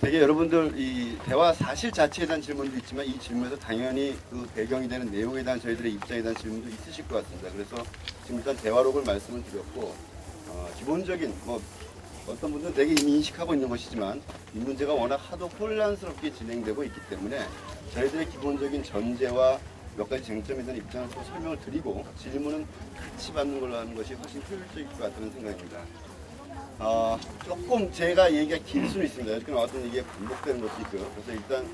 되게 여러분들 이 대화 사실 자체에 대한 질문도 있지만 이 질문에서 당연히 그 배경이 되는 내용에 대한 저희들의 입장에 대한 질문도 있으실 것 같습니다. 그래서 지금 일단 대화록을 말씀을 드렸고 어, 기본적인 뭐 어떤 분들은 되게 이미 인식하고 있는 것이지만 이 문제가 워낙 하도 혼란스럽게 진행되고 있기 때문에 저희들의 기본적인 전제와 몇 가지 쟁점에 대한 입장을 또 설명을 드리고 질문은 같이 받는 걸로 하는 것이 훨씬 효율적일 것 같다는 생각입니다. 어, 조금 제가 얘기가 길 수는 있습니다. 이렇게 나왔던 얘기가 반복되는 것도 있고요. 그래서 일단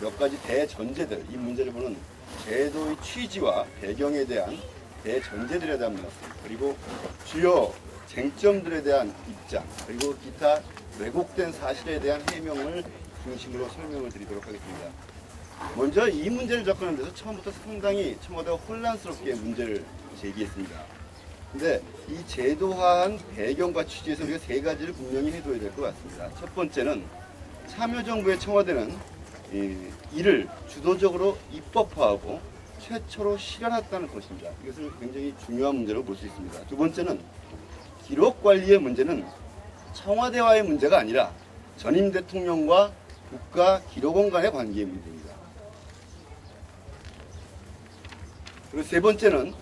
몇 가지 대전제들, 이 문제를 보는 제도의 취지와 배경에 대한 대전제들에 대한 말씀, 그리고 주요 쟁점들에 대한 입장, 그리고 기타 왜곡된 사실에 대한 해명을 중심으로 설명을 드리도록 하겠습니다. 먼저 이 문제를 접근하는 데서 처음부터 상당히 청와대가 혼란스럽게 문제를 제기했습니다. 근데 이 제도화한 배경과 취지에서 우리가 세 가지를 분명히 해둬야 될 것 같습니다. 첫 번째는 참여정부의 청와대는 이, 이를 주도적으로 입법화하고 최초로 실현했다는 것입니다. 이것을 굉장히 중요한 문제로 볼 수 있습니다. 두 번째는 기록 관리의 문제는 청와대와의 문제가 아니라 전임 대통령과 국가 기록원 간의 관계의 문제입니다. 그리고 세 번째는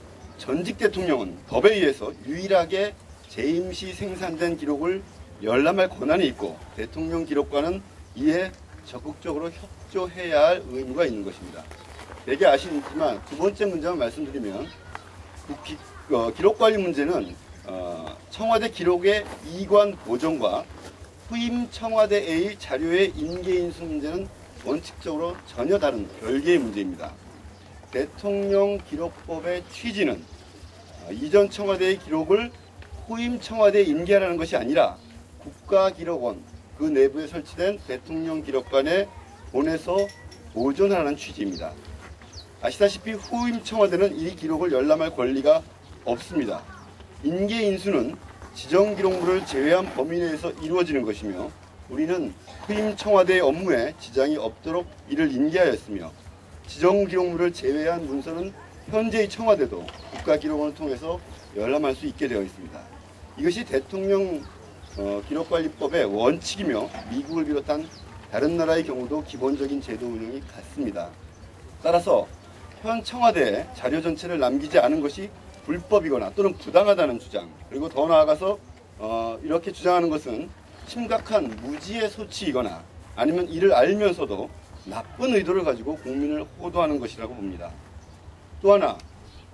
전직 대통령은 법에 의해서 유일하게 재임 시 생산된 기록을 열람할 권한이 있고 대통령 기록과는 이에 적극적으로 협조해야 할 의무가 있는 것입니다. 되게 아시지만 두 번째 문제만 말씀드리면 그 기, 어, 기록 관리 문제는 어, 청와대 기록의 이관 보존과 후임 청와대의 자료의 인계 인수 문제는 원칙적으로 전혀 다른 별개의 문제입니다. 대통령 기록법의 취지는 어, 이전 청와대의 기록을 후임 청와대에 인계하라는 것이 아니라 국가기록원 그 내부에 설치된 대통령 기록관에 보내서 보존하라는 취지입니다. 아시다시피 후임 청와대는 이 기록을 열람할 권리가 없습니다. 인계 인수는 지정 기록물을 제외한 범위 내에서 이루어지는 것이며 우리는 후임 청와대의 업무에 지장이 없도록 이를 인계하였으며 지정 기록물을 제외한 문서는 현재의 청와대도 국가기록원을 통해서 열람할 수 있게 되어 있습니다. 이것이 대통령 어, 기록관리법의 원칙이며 미국을 비롯한 다른 나라의 경우도 기본적인 제도 운영이 같습니다. 따라서 현 청와대에 자료 전체를 남기지 않은 것이 불법이거나 또는 부당하다는 주장 그리고 더 나아가서 어, 이렇게 주장하는 것은 심각한 무지의 소치이거나 아니면 이를 알면서도 나쁜 의도를 가지고 국민을 호도하는 것이라고 봅니다. 또 하나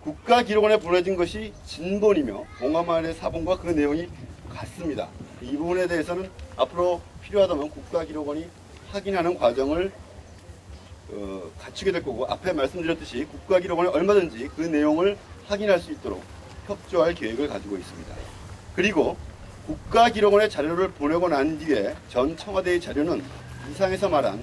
국가기록원에 보내진 것이 진본이며 봉화마을의 사본과 그 내용이 같습니다. 이 부분에 대해서는 앞으로 필요하다면 국가기록원이 확인하는 과정을 어, 갖추게 될 거고 앞에 말씀드렸듯이 국가기록원에 얼마든지 그 내용을 확인할 수 있도록 협조할 계획을 가지고 있습니다. 그리고 국가기록원에 자료를 보내고 난 뒤에 전 청와대의 자료는 이상에서 말한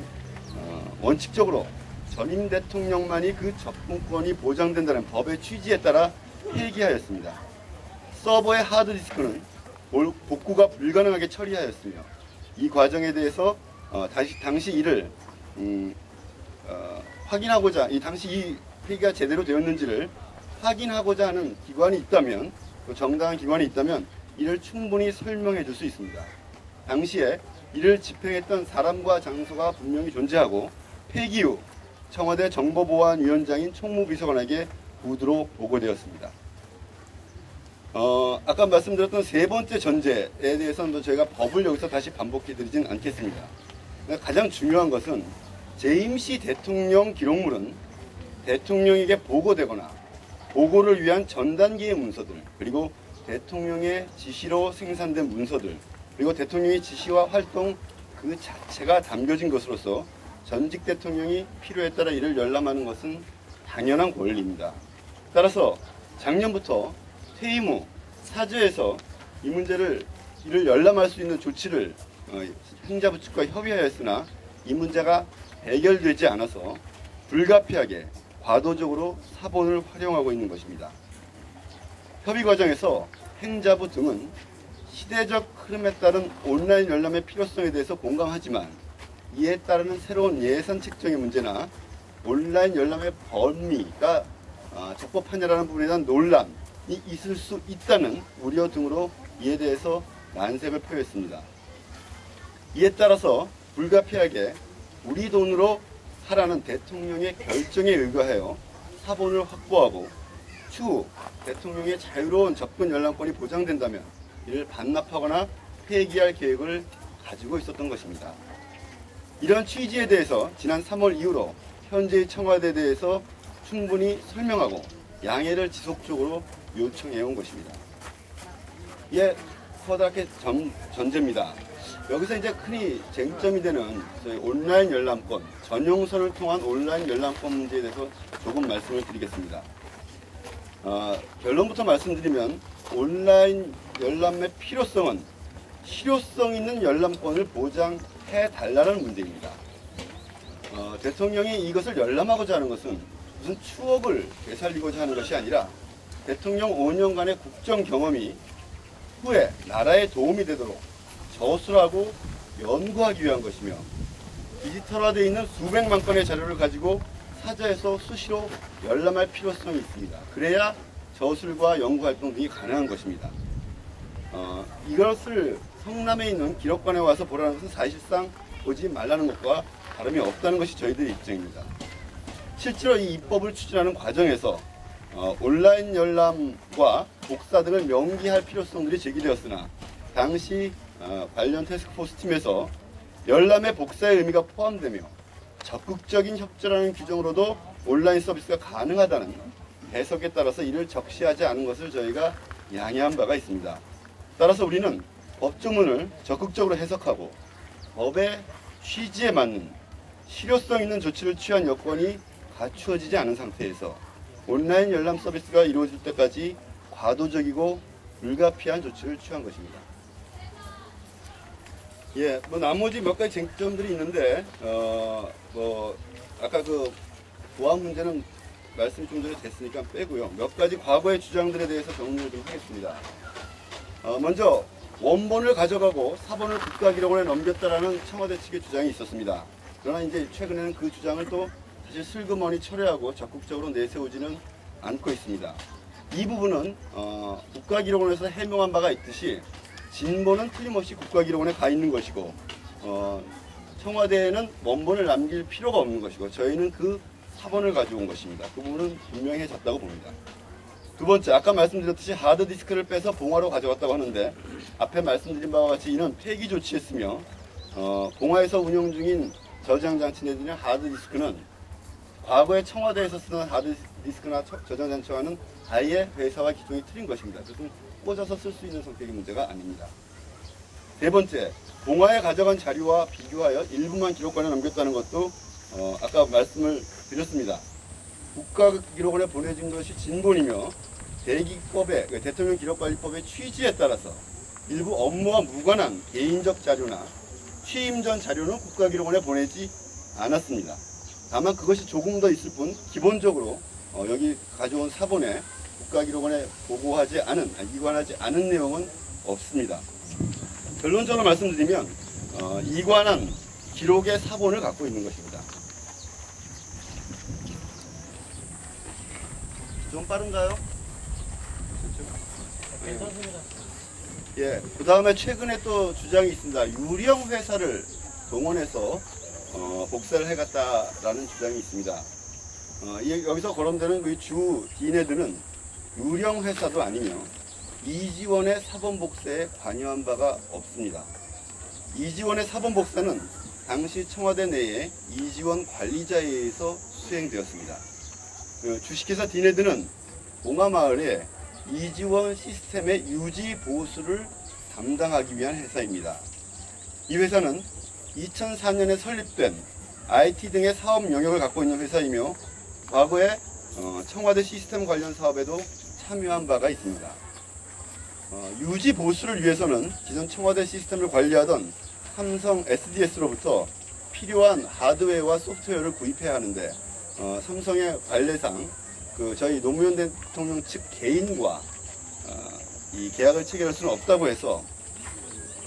어, 원칙적으로 전임 대통령만이 그 접근권이 보장된다는 법의 취지에 따라 폐기하였습니다. 서버의 하드디스크는 볼- 복구가 불가능하게 처리하였으며 이 과정에 대해서 어, 다시 당시 이를 음, 어, 확인하고자 이 당시 이 폐기가 제대로 되었는지를 확인하고자 하는 기관이 있다면 그 정당한 기관이 있다면 이를 충분히 설명해 줄 수 있습니다. 당시에 이를 집행했던 사람과 장소가 분명히 존재하고 폐기 후 청와대 정보보안위원장인 총무비서관에게 구두로 보고되었습니다. 어, 아까 말씀드렸던 세 번째 전제에 대해서는 저희가 법을 여기서 다시 반복해 드리진 않겠습니다. 그러니까 가장 중요한 것은 재임시 대통령 기록물은 대통령에게 보고되거나 보고를 위한 전 단계의 문서들 그리고 대통령의 지시로 생산된 문서들 그리고 대통령의 지시와 활동 그 자체가 담겨진 것으로서 전직 대통령이 필요에 따라 이를 열람하는 것은 당연한 권리입니다. 따라서 작년부터 퇴임 후 사저에서 이 문제를 이를 열람할 수 있는 조치를 어, 행자부 측과 협의하였으나 이 문제가 해결되지 않아서 불가피하게 과도적으로 사본을 활용하고 있는 것입니다. 협의 과정에서 행자부 등은 시대적 흐름에 따른 온라인 열람의 필요성에 대해서 공감하지만 이에 따르는 새로운 예산 책정의 문제나 온라인 열람의 범위가 아, 적법하냐라는 부분에 대한 논란이 있을 수 있다는 우려 등으로 이에 대해서 난색을 표했습니다. 이에 따라서 불가피하게 우리 돈으로 하라는 대통령의 결정에 의거하여 사본을 확보하고 추후 대통령의 자유로운 접근 열람권이 보장된다면 이를 반납하거나 폐기할 계획을 가지고 있었던 것입니다. 이런 취지에 대해서 지난 3월 이후로 현재의 청와대에 대해서 충분히 설명하고 양해를 지속적으로 요청해 온 것입니다. 이에 커다랗게 전, 전제입니다. 여기서 이제 흔히 쟁점이 되는 저희 온라인 열람권, 전용선을 통한 온라인 열람권 문제에 대해서 조금 말씀을 드리겠습니다. 어, 결론부터 말씀드리면 온라인 열람의 필요성은 실효성 있는 열람권을 보장 해 달라는 문제입니다. 어, 대통령이 이것을 열람하고자 하는 것은 무슨 추억을 되살리고자 하는 것이 아니라 대통령 5년간의 국정 경험이 후에 나라에 도움이 되도록 저술하고 연구하기 위한 것이며 디지털화되어 있는 수백만 건의 자료를 가지고 사저에서 수시로 열람할 필요성이 있습니다. 그래야 저술과 연구 활동 등이 가능한 것입니다. 어, 이것을 성남에 있는 기록관에 와서 보라는 것은 사실상 보지 말라는 것과 다름이 없다는 것이 저희들의 입장입니다. 실제로 이 입법을 추진하는 과정에서 어, 온라인 열람과 복사 등을 명기할 필요성들이 제기되었으나 당시 어, 관련 테스크포스 팀에서 열람의 복사의 의미가 포함되며 적극적인 협조라는 규정으로도 온라인 서비스가 가능하다는 해석에 따라서 이를 적시하지 않은 것을 저희가 양해한 바가 있습니다. 따라서 우리는 법조문을 적극적으로 해석하고 법의 취지에 맞는 실효성 있는 조치를 취한 여건이 갖추어지지 않은 상태에서 온라인 열람 서비스가 이루어질 때까지 과도적이고 불가피한 조치를 취한 것입니다. 예, 뭐 나머지 몇 가지 쟁점들이 있는데 어, 뭐 아까 그 보안 문제는 말씀이 좀 전에 됐으니까 빼고요. 몇 가지 과거의 주장들에 대해서 정리를 좀 하겠습니다. 어, 먼저 원본을 가져가고 사본을 국가기록원에 넘겼다라는 청와대 측의 주장이 있었습니다. 그러나 이제 최근에는 그 주장을 또 사실 슬그머니 철회하고 적극적으로 내세우지는 않고 있습니다. 이 부분은 어, 국가기록원에서 해명한 바가 있듯이 진본은 틀림없이 국가기록원에 가 있는 것이고 어, 청와대에는 원본을 남길 필요가 없는 것이고 저희는 그 사본을 가져온 것입니다. 그 부분은 분명해졌다고 봅니다. 두 번째, 아까 말씀드렸듯이 하드디스크를 빼서 봉화로 가져갔다고 하는데 앞에 말씀드린 바와 같이 이는 폐기 조치했으며 어, 봉화에서 운영 중인 저장 장치 내지는 하드디스크는 과거에 청와대에서 쓰던 하드디스크나 처- 저장 장치와는 아예 회사와 기종이 틀린 것입니다. 그것은 꽂아서 쓸 수 있는 성격의 문제가 아닙니다. 세 번째, 봉화에 가져간 자료와 비교하여 일부만 기록관에 남겼다는 것도 어, 아까 말씀을 드렸습니다. 국가기록원에 보내진 것이 진본이며 대기법의 그 대통령 기록관리법의 취지에 따라서 일부 업무와 무관한 개인적 자료나 취임 전 자료는 국가기록원에 보내지 않았습니다. 다만 그것이 조금 더 있을 뿐 기본적으로 어, 여기 가져온 사본에 국가기록원에 보고하지 않은 이관하지 않은 내용은 없습니다. 결론적으로 말씀드리면 어, 이관한 기록의 사본을 갖고 있는 것입니다. 좀 빠른가요? 괜찮습니다. 예, 그 다음에 최근에 또 주장이 있습니다. 유령 회사를 동원해서 어, 복사를 해갔다라는 주장이 있습니다. 어, 이- 여기서 거론되는 그주 디네드는 유령 회사도 아니며 이지원의 사본 복사에 관여한 바가 없습니다. 이지원의 사본 복사는 당시 청와대 내에 이지원 관리자에 의해서 수행되었습니다. 그 주식회사 디네드는 봉화마을에 이지원 시스템의 유지 보수를 담당하기 위한 회사입니다. 이 회사는 2004년에 설립된 IT 등의 사업 영역을 갖고 있는 회사이며 과거에 어, 청와대 시스템 관련 사업에도 참여한 바가 있습니다. 어, 유지 보수를 위해서는 기존 청와대 시스템을 관리하던 삼성 SDS로부터 필요한 하드웨어와 소프트웨어를 구입해야 하는데 어, 삼성의 관례상 그 저희 노무현 대통령 측 개인과 어, 이 계약을 체결할 수는 없다고 해서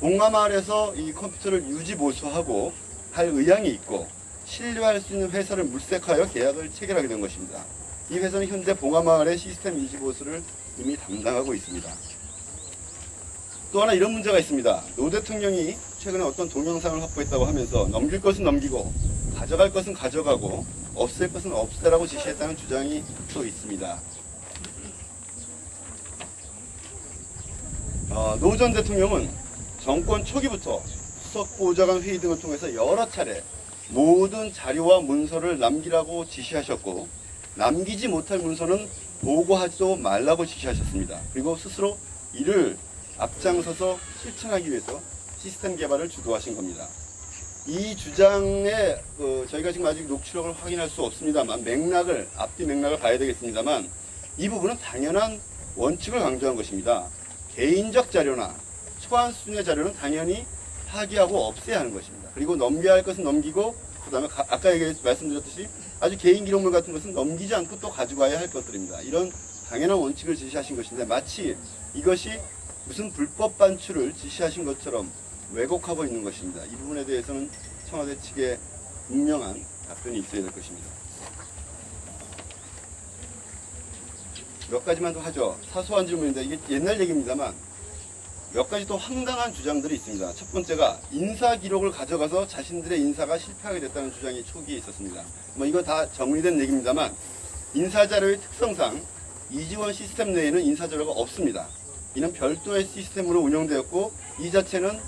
봉화마을에서 이 컴퓨터를 유지 보수하고 할 의향이 있고 신뢰할 수 있는 회사를 물색하여 계약을 체결하게 된 것입니다. 이 회사는 현재 봉화마을의 시스템 유지 보수를 이미 담당하고 있습니다. 또 하나 이런 문제가 있습니다. 노 대통령이 최근에 어떤 동영상을 확보했다고 하면서 넘길 것은 넘기고 가져갈 것은 가져가고 없앨 것은 없애라고 지시했다는 주장이 또 있습니다. 어, 노전 대통령은 정권 초기부터 수석 보좌관 회의 등을 통해서 여러 차례 모든 자료와 문서를 남기라고 지시하셨고 남기지 못할 문서는 보고하지도 말라고 지시하셨습니다. 그리고 스스로 이를 앞장서서 실천하기 위해서 시스템 개발을 주도하신 겁니다. 이 주장에 어, 저희가 지금 아직 녹취록을 확인할 수 없습니다만 맥락을 앞뒤 맥락을 봐야 되겠습니다만 이 부분은 당연한 원칙을 강조한 것입니다. 개인적 자료나 초안 수준의 자료는 당연히 파기하고 없애야 하는 것입니다. 그리고 넘겨야 할 것은 넘기고 그다음에 가- 아까 얘기 말씀드렸듯이 아주 개인 기록물 같은 것은 넘기지 않고 또 가져가야 할 것들입니다. 이런 당연한 원칙을 지시하신 것인데 마치 이것이 무슨 불법 반출을 지시하신 것처럼 왜곡하고 있는 것입니다. 이 부분에 대해서는 청와대 측에 분명한 답변이 있어야 될 것입니다. 몇 가지만 더 하죠. 사소한 질문인데 이게 옛날 얘기입니다만 몇 가지 또 황당한 주장들이 있습니다. 첫 번째가 인사 기록을 가져가서 자신들의 인사가 실패하게 됐다는 주장이 초기에 있었습니다. 뭐 이거 다 정리된 얘기입니다만 인사 자료의 특성상 이지원 시스템 내에는 인사 자료가 없습니다. 이는 별도의 시스템으로 운영되었고 이 자체는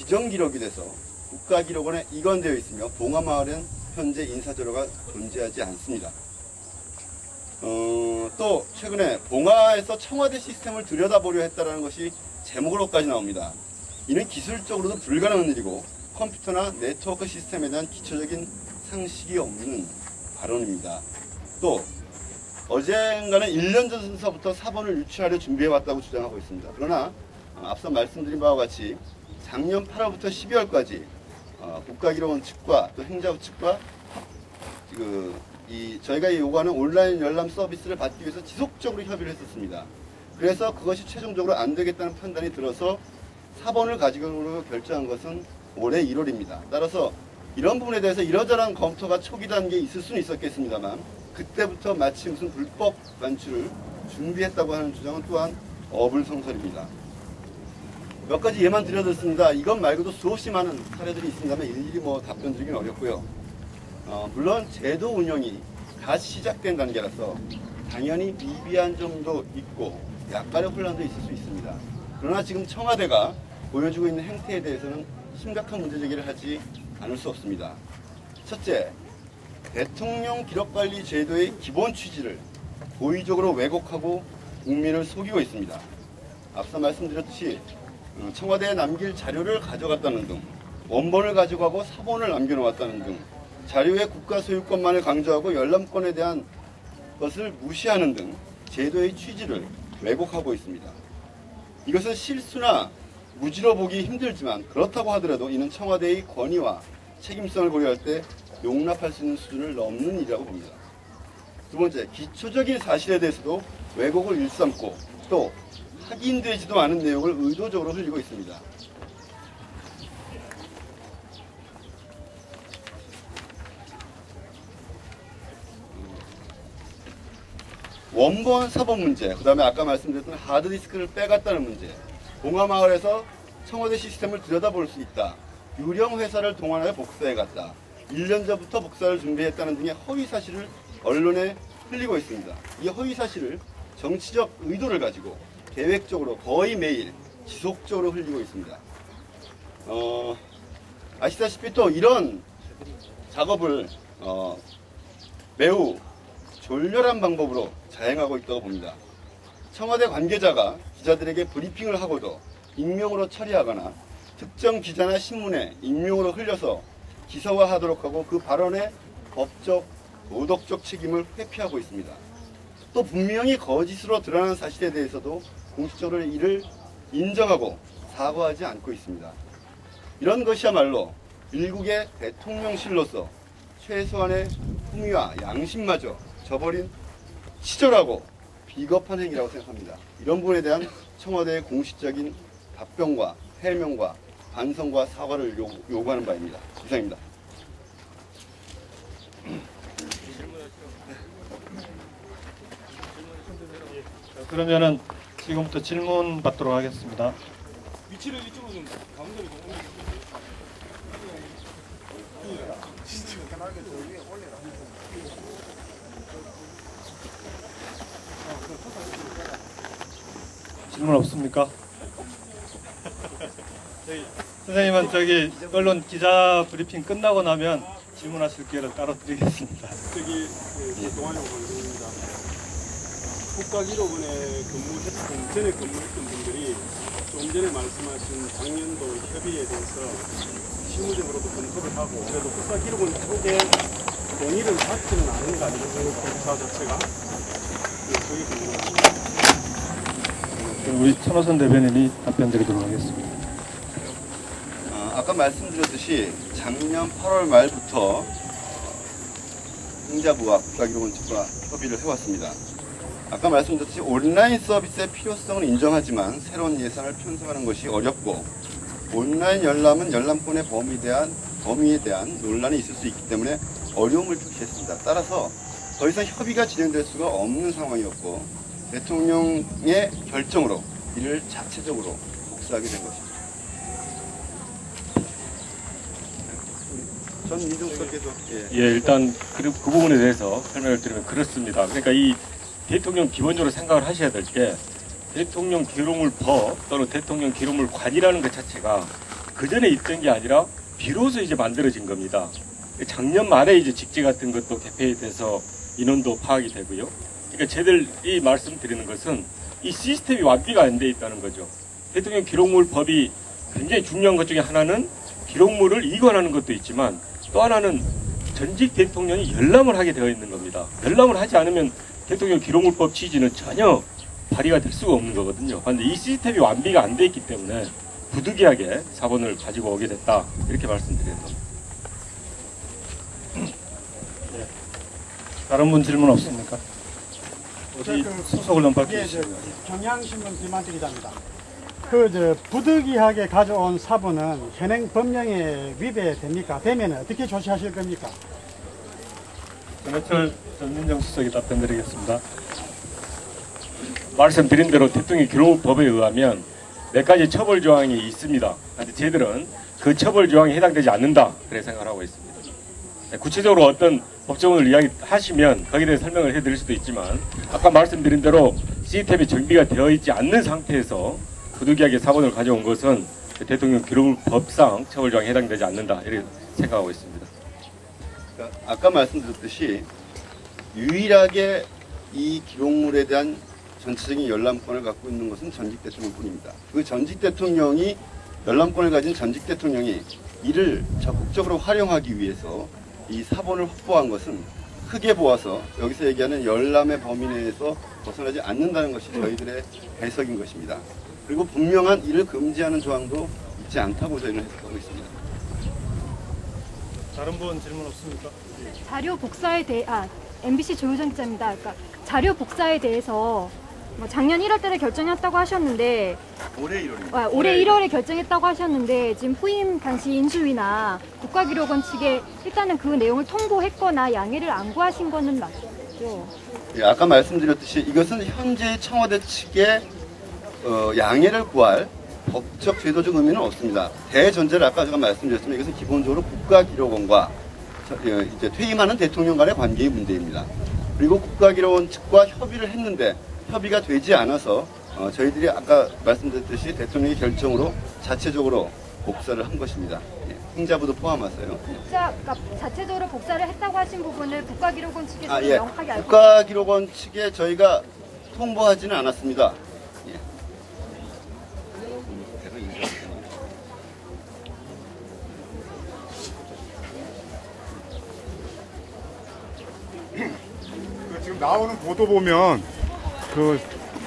지정 기록이 돼서 국가기록원에 이관되어 있으며 봉화마을엔 현재 인사 자료가 존재하지 않습니다. 어, 또 최근에 봉화에서 청와대 시스템을 들여다보려 했다는 것이 제목으로까지 나옵니다. 이는 기술적으로도 불가능한 일이고 컴퓨터나 네트워크 시스템에 대한 기초적인 상식이 없는 발언입니다. 또 어젠가는 1년 전서부터 사본을 유치하려 준비해왔다고 주장하고 있습니다. 그러나 어, 앞서 말씀드린 바와 같이 작년 8월부터 12월까지 어, 국가기록원 측과 또 행자부 측과 그, 이 저희가 요구하는 온라인 열람 서비스를 받기 위해서 지속적으로 협의를 했었습니다. 그래서 그것이 최종적으로 안 되겠다는 판단이 들어서 사본을 가지고 결정한 것은 올해 1월입니다. 따라서 이런 부분에 대해서 이러저러한 검토가 초기 단계에 있을 수는 있었겠습니다만 그때부터 마치 무슨 불법 반출을 준비했다고 하는 주장은 또한 어불성설입니다. 몇 가지 예만 드려드렸습니다. 이것 말고도 수없이 많은 사례들이 있습니다만 일일이 뭐 답변 드리긴 어렵고요. 어, 물론 제도 운영이 다시 시작된 단계라서 당연히 미비한 점도 있고 약간의 혼란도 있을 수 있습니다. 그러나 지금 청와대가 보여주고 있는 행태에 대해서는 심각한 문제 제기를 하지 않을 수 없습니다. 첫째, 대통령 기록관리 제도의 기본 취지를 고의적으로 왜곡하고 국민을 속이고 있습니다. 앞서 말씀드렸듯이 어, 청와대에 남길 자료를 가져갔다는 등 원본을 가져가고 사본을 남겨놓았다는 등 자료의 국가 소유권만을 강조하고 열람권에 대한 것을 무시하는 등 제도의 취지를 왜곡하고 있습니다. 이것은 실수나 무지로 보기 힘들지만 그렇다고 하더라도 이는 청와대의 권위와 책임성을 고려할 때 용납할 수 있는 수준을 넘는 일이라고 봅니다. 두 번째, 기초적인 사실에 대해서도 왜곡을 일삼고 또 확인되지도 않은 내용을 의도적으로 흘리고 있습니다. 원본 사본 문제, 그 다음에 아까 말씀드렸던 하드디스크를 빼갔다는 문제, 봉화마을에서 청와대 시스템을 들여다볼 수 있다. 유령 회사를 동원하여 복사해 갔다. 1년 전부터 복사를 준비했다는 등의 허위 사실을 언론에 흘리고 있습니다. 이 허위 사실을 정치적 의도를 가지고 계획적으로 거의 매일 지속적으로 흘리고 있습니다. 어, 아시다시피 또 이런 작업을 어, 매우 졸렬한 방법으로 자행하고 있다고 봅니다. 청와대 관계자가 기자들에게 브리핑을 하고도 익명으로 처리하거나 특정 기자나 신문에 익명으로 흘려서 기사화하도록 하고 그 발언의 법적, 도덕적 책임을 회피하고 있습니다. 또 분명히 거짓으로 드러난 사실에 대해서도 공식적으로 이를 인정하고 사과하지 않고 있습니다. 이런 것이야말로 일국의 대통령실로서 최소한의 품위와 양심마저 저버린 치졸하고 비겁한 행위라고 생각합니다. 이런 부분에 대한 청와대의 공식적인 답변과 해명과 반성과 사과를 요구, 요구하는 바입니다. 이상입니다. 자, 그러면은 지금부터 질문 받도록 하겠습니다. 위치를 이쪽으로 좀 가운데로 좀 올려주세요. 질문 없습니까? 선생님은 저기 언론 기자 브리핑 끝나고 나면 질문하실 기회를 따로 드리겠습니다. 저기 그 동아리 국가기록원에 근무했던 전에 근무했던 분들이 좀 전에 말씀하신 작년도 협의에 대해서 실무적으로도 검토를 하고 그래도 국가기록원 쪽에 동의를 받지는 않은 거 아니겠습니까? 국사 자체가 네, 그게 궁금합니다. 우리 천호선 대변인이 답변 드리도록 하겠습니다. 어, 아까 말씀드렸듯이 작년 8월 말부터 행자부와 국가기록원 측과 협의를 해왔습니다. 아까 말씀드렸듯이 온라인 서비스의 필요성을 인정하지만 새로운 예산을 편성하는 것이 어렵고 온라인 열람은 열람권의 범위에 대한 범위에 대한 논란이 있을 수 있기 때문에 어려움을 표시했습니다. 따라서 더 이상 협의가 진행될 수가 없는 상황이었고 대통령의 결정으로 이를 자체적으로 복사하게 된 것입니다. 전 민정 수석께서 예. 예, 일단 그, 그 부분에 대해서 설명을 드리면 그렇습니다. 그러니까 이 대통령 기본적으로 생각을 하셔야 될 게 대통령 기록물법 또는 대통령 기록물관이라는 것 자체가 그 전에 있던 게 아니라 비로소 이제 만들어진 겁니다. 작년 말에 이제 직제 같은 것도 개폐돼서 인원도 파악이 되고요. 그러니까 저희들이 말씀드리는 것은 이 시스템이 완비가 안 돼 있다는 거죠. 대통령 기록물법이 굉장히 중요한 것 중에 하나는 기록물을 이관하는 것도 있지만 또 하나는 전직 대통령이 열람을 하게 되어 있는 겁니다. 열람을 하지 않으면 대통령 기록물법 취지는 전혀 발의가 될 수가 없는 거거든요. 그런데 이 시스템이 완비가 안 돼 있기 때문에 부득이하게 사본을 가지고 오게 됐다 이렇게 겁니다. 예. 다른 분 질문 없습니까? 어디 소속을 넘 예, 저 밝히시죠. 경향신문 김한태 기자입니다. 그 저 부득이하게 가져온 사본은 현행 법령에 위배됩니까? 되면 어떻게 조치하실 겁니까? 전해철 전민정 수석이 답변드리겠습니다. 말씀드린 대로 대통령 기록법에 의하면 몇 가지 처벌 조항이 있습니다. 그런데 저희들은 그 처벌 조항에 해당되지 않는다 그렇게 생각하고 있습니다. 네, 구체적으로 어떤 법조문을 이야기하시면 거기에 대해 설명을 해드릴 수도 있지만 아까 말씀드린 대로 시스템이 정비가 되어 있지 않는 상태에서 부득이하게 사본을 가져온 것은 대통령 기록법상 처벌 조항에 해당되지 않는다 이렇게 생각하고 있습니다. 그러니까 아까 말씀드렸듯이 유일하게 이 기록물에 대한 전체적인 열람권을 갖고 있는 것은 전직 대통령뿐입니다. 그 전직 대통령이 열람권을 가진 전직 대통령이 이를 적극적으로 활용하기 위해서 이 사본을 확보한 것은 크게 보아서 여기서 얘기하는 열람의 범위 내에서 벗어나지 않는다는 것이 저희들의 해석인 것입니다. 그리고 분명한 이를 금지하는 조항도 있지 않다고 저희는 해석하고 있습니다. 다른 분 질문 없습니까? 자료 복사에 대해 아 MBC 조효정 기자입니다. 그러니까 자료 복사에 대해서 뭐 작년 1월 달에 결정했다고 하셨는데 올해 1월입니다. 아, 올해 1월에 결정했다고 하셨는데 지금 후임 당시 인수위나 국가기록원 측에 일단은 그 내용을 통보했거나 양해를 안 구하신 거는 맞죠? 예, 아까 말씀드렸듯이 이것은 현재 청와대 측에 어, 양해를 구할 법적 제도적 의미는 없습니다. 대전제를 아까 제가 말씀드렸지만 이것은 기본적으로 국가기록원과 저- 예, 이제 퇴임하는 대통령 간의 관계의 문제입니다. 그리고 국가기록원 측과 협의를 했는데 협의가 되지 않아서 어, 저희들이 아까 말씀드렸듯이 대통령의 결정으로 자체적으로 복사를 한 것입니다. 예, 행자부도 포함해서요. 복사 그러니까 자체적으로 복사를 했다고 하신 부분을 국가기록원 측에서 아, 예. 명확하게 알고 국가기록원 측에 저희가 통보하지는 않았습니다. 나오는 보도 보면 그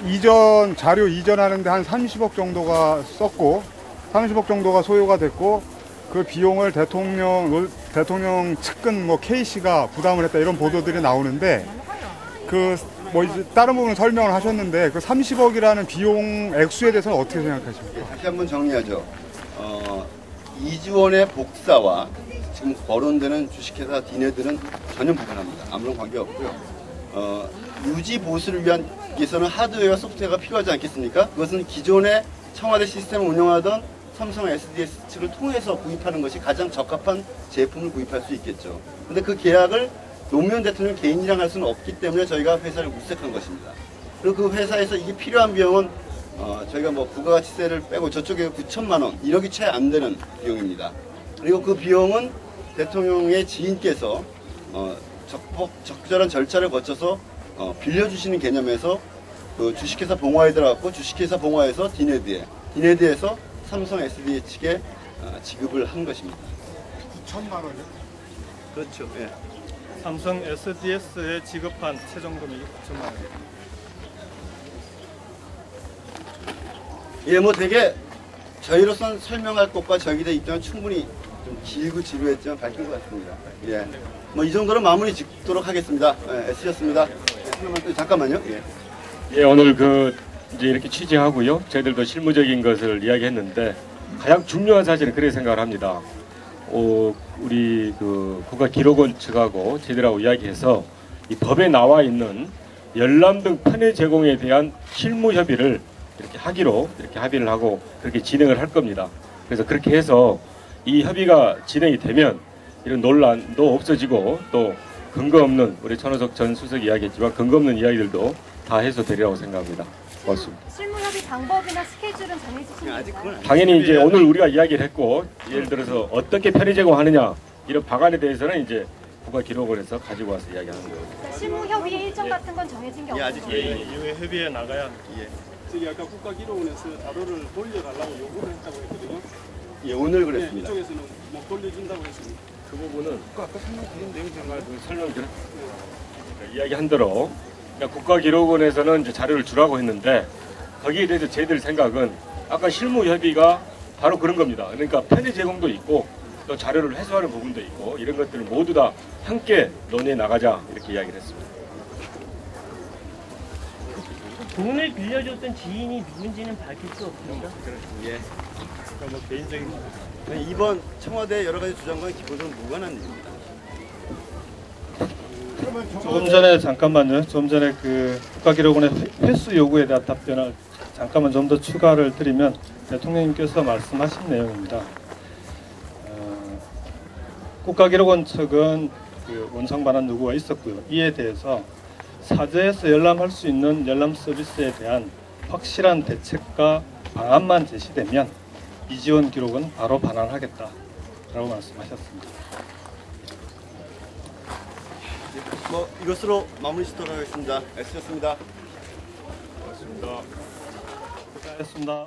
이전 자료 이전하는데 한 30억 정도가 썼고 30억 정도가 소요가 됐고 그 비용을 대통령 노- 대통령 측근 뭐 K 씨가 부담을 했다 이런 보도들이 나오는데 그 뭐 이제 다른 부분 설명을 하셨는데 그 30억이라는 비용 액수에 대해서는 어떻게 생각하십니까? 예, 다시 한번 정리하죠. 어, 이주원의 복사와 지금 거론되는 주식회사 디네들은 전혀 무관합니다. 아무런 관계 없고요. 어, 유지 보수를 위한 위해서는 하드웨어와 소프트웨어가 필요하지 않겠습니까? 그것은 기존의 청와대 시스템을 운영하던 삼성 SDS 측을 통해서 구입하는 것이 가장 적합한 제품을 구입할 수 있겠죠. 근데 그 계약을 노무현 대통령 개인이랑 할 수는 없기 때문에 저희가 회사를 물색한 것입니다. 그리고 그 회사에서 이게 필요한 비용은 어, 저희가 뭐 부가가치세를 빼고 저쪽에 9천만 원, 1억이 채 안 되는 비용입니다. 그리고 그 비용은 대통령의 지인께서 어, 적법, 적절한 절차를 거쳐서 어, 빌려주시는 개념에서 그 주식회사 봉화에 들어갔고 주식회사 봉화에서 디네드에, 디네드에서 삼성 SDA 측에 어, 지급을 한 것입니다. 9천만 원이요? 그렇죠. 예. 삼성 SDS에 지급한 최종 금액이 9천만 원. 예, 뭐 되게 저희로선 설명할 것과 저희들의 입장은 충분히 좀 길고 지루했지만 밝힌 것 같습니다. 예. 뭐 이 정도로 마무리 짓도록 하겠습니다. 예, 애쓰셨습니다. 예, 잠깐만요. 예. 예, 오늘 그 이제 이렇게 취재하고요. 저희들도 실무적인 것을 이야기했는데 가장 중요한 사실은 그렇게 생각을 합니다. 어, 우리 그 국가 기록원 측하고 저희들하고 이야기해서 이 법에 나와 있는 열람 등 편의 제공에 대한 실무 협의를 이렇게 하기로 이렇게 합의를 하고 그렇게 진행을 할 겁니다. 그래서 그렇게 해서 이 협의가 진행이 되면 이런 논란도 없어지고 또 근거 없는 우리 천호석 전 수석 이야기했지만 근거 없는 이야기들도 다 해소되리라고 생각합니다. 고맙습니다. 실무 협의 방법이나 스케줄은? 아니에요. 당연히 이제 오늘 우리가 이야기를 했고 예를 들어서 어떻게 편의 제공하느냐 이런 방안에 대해서는 이제 국가 기록원에서 가지고 와서 이야기하는 거예요. 그러니까 실무 협의의 일정 같은 건 정해진 게 예, 없는 아직 거예요? 예, 이후에 협의에 나가야 예. 저기 아까 국가 기록원에서 자료를 돌려달라고 요구를 했다고 했거든요. 예, 오늘 네, 그랬습니다. 이쪽에서는 못 돌려준다고 했습니다. 그 부분은 아까 설명드린 내용 정말 설명드렸 이야기한 대로 그러니까 국가기록원에서는 이제 자료를 주라고 했는데 거기에 대해서 저희들 생각은 아까 실무 협의가 바로 그런 겁니다. 그러니까 편의 제공도 있고 또 자료를 회수하는 부분도 있고 이런 것들을 모두 다 함께 논의해 나가자 이렇게 이야기를 했습니다. 돈을 빌려줬던 지인이 누군지는 밝힐 수 없습니다. 예. 그러니까 뭐 개인적인 이번 청와대 여러 가지 주장과는 기본적으로 무관한 일입니다. 조금 전에 잠깐만요. 좀 전에 그 국가기록원의 회- 회수 요구에 대한 답변을 잠깐만 좀 더 추가를 드리면 대통령님께서 말씀하신 내용입니다. 어, 국가기록원 측은 그 원상 반환 요구가 있었고요. 이에 대해서 사저에서 열람할 수 있는 열람 서비스에 대한 확실한 대책과 방안만 제시되면 이지원 기록은 바로 반환하겠다라고 말씀하셨습니다. 뭐 이것으로 마무리 짓도록 하겠습니다. 애쓰셨습니다. 고생하셨습니다.